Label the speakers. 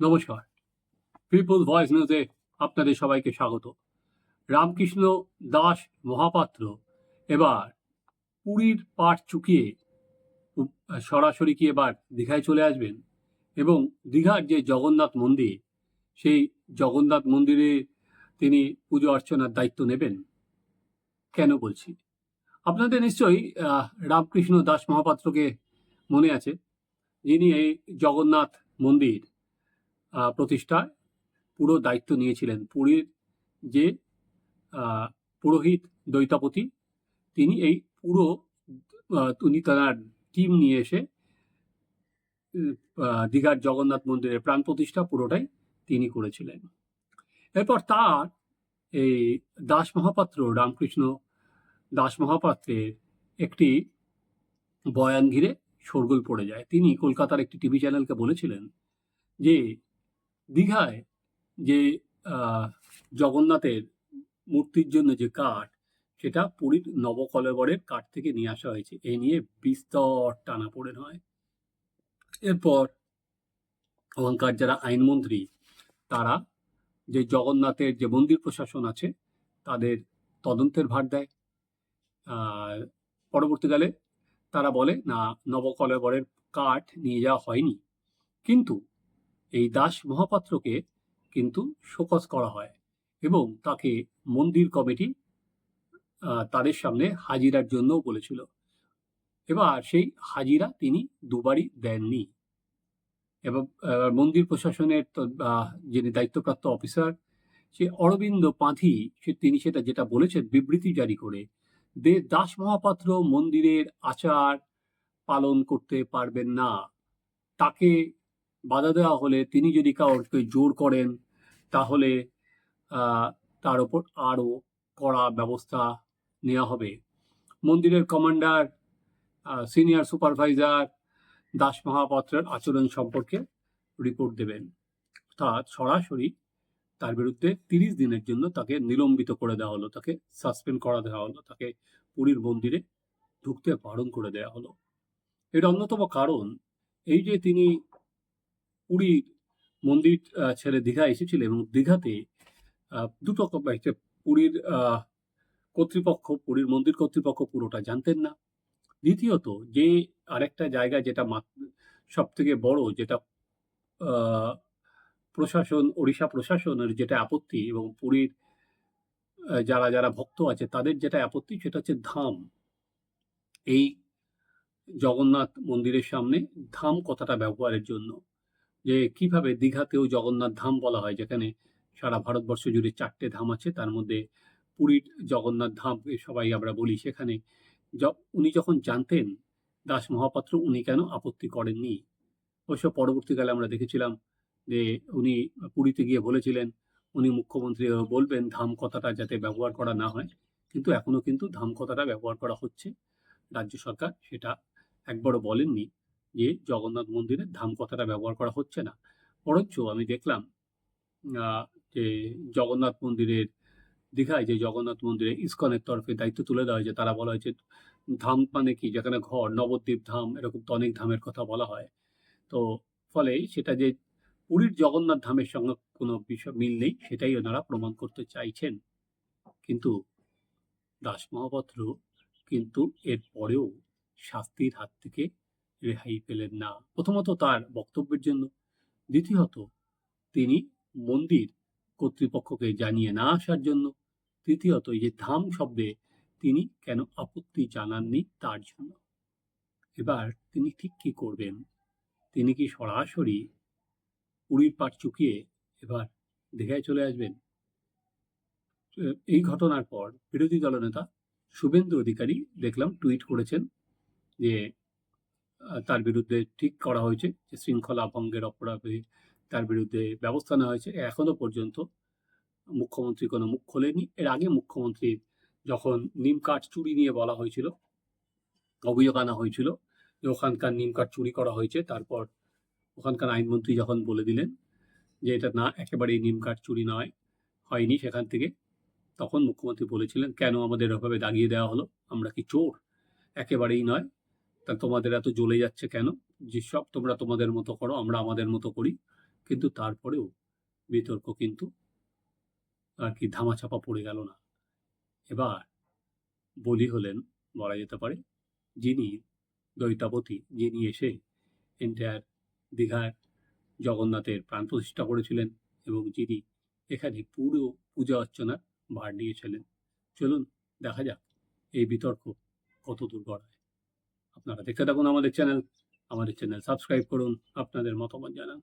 Speaker 1: নমস্কার। People voice নিউজে আপনাদের সবাইকে স্বাগত। রামকৃষ্ণ দাস মহাপাত্র এবার পুরীর পাঠ চুকিয়ে সরাসরি কি এবার দীঘায় চলে আসবেন? এবং দীঘার যে জগন্নাথ মন্দির, সেই জগন্নাথ মন্দিরে তিনি পুজো অর্চনার দায়িত্ব নেবেন? কেন বলছি? আপনাদের নিশ্চয়ই রামকৃষ্ণ দাস মহাপাত্রকে মনে আছে, যিনি এই জগন্নাথ মন্দির প্রতিষ্ঠায় পুরো দায়িত্ব নিয়েছিলেন। পুরীর যে পুরোহিত দৈতাপতি তিনি এই পুরো উনি তার টিম নিয়ে এসে দীঘার জগন্নাথ মন্দিরের প্রাণ প্রতিষ্ঠা পুরোটাই তিনি করেছিলেন। এরপর তার এই দাস মহাপাত্র রামকৃষ্ণ দাস মহাপাত্রের একটি বয়ান ঘিরে শোরগোল পড়ে যায়। তিনি কলকাতার একটি টিভি চ্যানেলকে বলেছিলেন যে দীঘায় যে জগন্নাথের মূর্তির জন্য যে কাঠ, সেটা পুরীর নবকলেবরের কাঠ থেকে নিয়ে আসা হয়েছে। এ নিয়ে বিস্তর টানাপোড়েন হয়। এরপর ওখানকার যারা আইনমন্ত্রী, তারা যে জগন্নাথের যে মন্দির প্রশাসন আছে, তাদের তদন্তের ভার দেয়। পরবর্তীকালে তারা বলে, না, নবকলেবরের কাঠ নিয়ে যাওয়া হয়নি। কিন্তু এই দাস মহাপাত্রকে কিন্তু শোকজ করা হয় এবং তাকে মন্দির কমিটি তাদের সামনে হাজিরার জন্য বলেছিল। এবার সেই হাজিরা তিনি দুবারই দেননি এবং মন্দির প্রশাসনের যিনি দায়িত্বপ্রাপ্ত অফিসার, সে অরবিন্দ পাঁথি, সে তিনি সেটা যেটা বলেছেন বিবৃতি জারি করে দে দাস মহাপাত্র মন্দিরের আচার পালন করতে পারবেন না। তাকে বাধা দেওয়া হলে তিনি যদি কাউকে জোর করেন, তাহলে তার উপর আরও কড়া ব্যবস্থা নেওয়া হবে। মন্দিরের কমান্ডার সিনিয়র সুপারভাইজার দাস মহাপাত্রের আচরণ সম্পর্কে রিপোর্ট দেবেন। অর্থাৎ সরাসরি তার বিরুদ্ধে তিরিশ দিনের জন্য তাকে নিলম্বিত করে দেওয়া হলো, তাকে সাসপেন্ড করা দেওয়া হলো, তাকে পুরীর মন্দিরে ঢুকতে বারণ করে দেওয়া হলো। এর অন্যতম কারণ, এই যে তিনি পুরীর মন্দির ছেড়ে দীঘা এসেছিলেন এবং দীঘাতে দুটো একটা পুরীর কর্তৃপক্ষ, পুরীর মন্দির কর্তৃপক্ষ পুরোটা জানতেন না। দ্বিতীয়ত, যে আরেকটা জায়গা যেটা সব থেকে বড়, যেটা প্রশাসন, ওড়িশা প্রশাসনের যেটা আপত্তি এবং পুরীর যারা যারা ভক্ত আছে তাদের যেটা আপত্তি সেটা হচ্ছে ধাম। এই জগন্নাথ মন্দিরের সামনে ধাম কথাটা ব্যবহারের জন্য। যে কীভাবে দীঘাতেও জগন্নাথ ধাম বলা হয়, যেখানে সারা ভারতবর্ষ জুড়ে চারটে ধাম আছে, তার মধ্যে পুরীর জগন্নাথ ধাম সবাই আমরা বলি সেখানে। উনি যখন জানতেন, দাস মহাপাত্র উনি কেন আপত্তি করেননি? অবশ্য পরবর্তীকালে আমরা দেখেছিলাম যে উনি পুরীতে গিয়ে বলেছিলেন, উনি মুখ্যমন্ত্রী বলবেন ধাম কথাটা যাতে ব্যবহার করা না হয়। কিন্তু এখনও কিন্তু ধাম কথাটা ব্যবহার করা হচ্ছে। রাজ্য সরকার সেটা একবারও বলেননি। যে জগন্নাথ মন্দিরে ধাম কথাটা ব্যবহার করা হচ্ছে না। বরঞ্চ আমি দেখলাম যে জগন্নাথ মন্দিরের দীঘায় যে জগন্নাথ মন্দিরে ইস্কনের তরফে দায়িত্ব তুলে দেওয়া হয়েছে তারা বলা হয়েছে ধাম মানে কি? যেখানে ঘর, নবদ্বীপ ধাম, এরকম তো অনেক ধামের কথা বলা হয়। তো ফলে সেটা যে পুরীর জগন্নাথ ধামের সঙ্গে কোনো বিষয়, মিল নেই, সেটাই ওনারা প্রমাণ করতে চাইছেন। কিন্তু দাস মহাপাত্র কিন্তু এরপরেও শাস্তির হাত থেকে রেহাই পেলেন না। প্রথমত তার বক্তব্যের জন্য। দ্বিতীয়ত, তিনি মন্দির কর্তৃপক্ষকে জানিয়ে না আসার জন্য। তৃতীয়ত, এই যে ধাম শব্দে তিনি কেন আপত্তি জানাননি তার জন্য। এবার তিনি ঠিক কি করবেন? তিনি কি সরাসরি পুরীর পাট চুকিয়ে এবার দীঘায় চলে আসবেন? এই ঘটনার পর বিরোধী দলনেতা শুভেন্দু অধিকারী দেখলাম, টুইট করেছেন যে তার বিরুদ্ধে ঠিক করা হয়েছে যে শৃঙ্খলা ভঙ্গের অপরাধে তার বিরুদ্ধে ব্যবস্থা নেওয়া হয়েছে। এখনও পর্যন্ত মুখ্যমন্ত্রী কোনো মুখ খোলেনি এর আগে মুখ্যমন্ত্রী যখন নিম কাঠ চুরি নিয়ে বলা হয়েছিল, অভিযোগ আনা হয়েছিল যে ওখানকার নিম কাঠ চুরি করা হয়েছে, তারপর ওখানকার আইনমন্ত্রী যখন বলে দিলেন যে এটা না, একেবারেই নিম কাঠ চুরি নয়, হয়নি সেখান থেকে, তখন মুখ্যমন্ত্রী বলেছিলেন, কেন আমাদের ওভাবে দাগিয়ে দেওয়া হলো? আমরা কি চোর? একেবারেই নয়। তা তোমাদের এত জ্বলে যাচ্ছে কেন? যেসব তোমরা তোমাদের মতো করো, আমরা আমাদের মতো করি। কিন্তু তারপরেও বিতর্ক কিন্তু আর কি ধামাচাপা পড়ে গেল না। এবার বলি হলেন, বলা যেতে পারে, যিনি দৈতাপতি যিনি এসে এন্টায়ার দীঘার জগন্নাথের প্রাণ প্রতিষ্ঠা করেছিলেন এবং যিনি এখানে পুরো পূজা অর্চনার ভার নিয়েছিলেন। চলুন, দেখা যাক এই বিতর্ক কত দূর গড়ায়। আপনারা দেখতে থাকুন আমাদের চ্যানেল। আমাদের চ্যানেল সাবস্ক্রাইব করুন আপনাদের মতামত জানান।